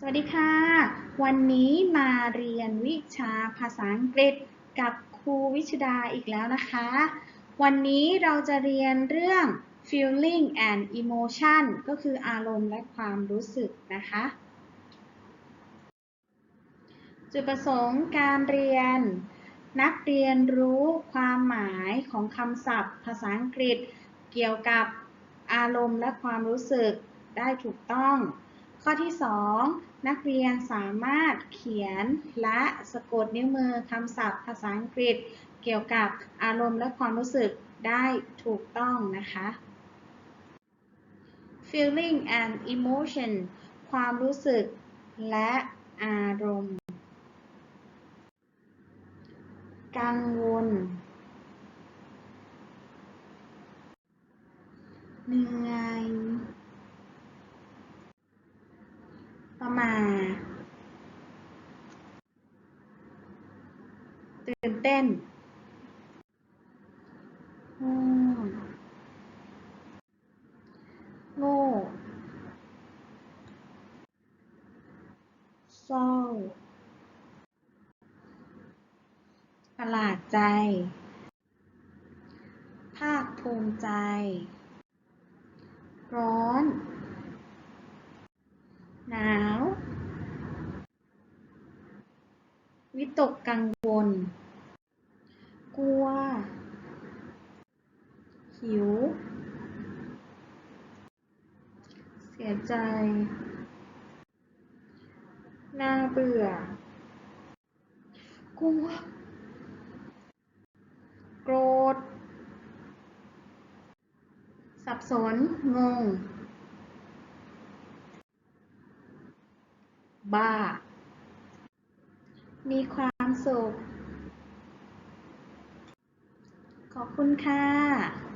สวัสดีค่ะ วันนี้มาเรียนวิชาภาษาอังกฤษกับครูวิชดาอีกแล้วนะคะ วันนี้เราจะเรียนเรื่อง feeling and emotion ก็คืออารมณ์และความรู้สึกนะคะ จุดประสงค์การเรียน นักเรียนรู้ความหมายของคำศัพท์ ภาษาอังกฤษ เกี่ยวกับอารมณ์และความรู้สึกได้ถูกต้อง ข้อที่ 2 นักเรียนสามารถเขียนและสะกดนิ้วมือคำศัพท์ภาษาอังกฤษ เกี่ยวกับอารมณ์และความรู้สึกได้ถูกต้องนะคะ feeling and emotion ความรู้สึกและอารมณ์ กังวล เหนื่อย ประมาท ตื่นเต้นง่โง่เศร้าประหลาดใจ ภาคภูมิใจ ร้อน หนาว วิ ตกกังวล กลัว หิว เสียใจ น่าเบื่อกลัว โกรธ สับสน งง บ้า มีความสุข ขอบคุณค่ะ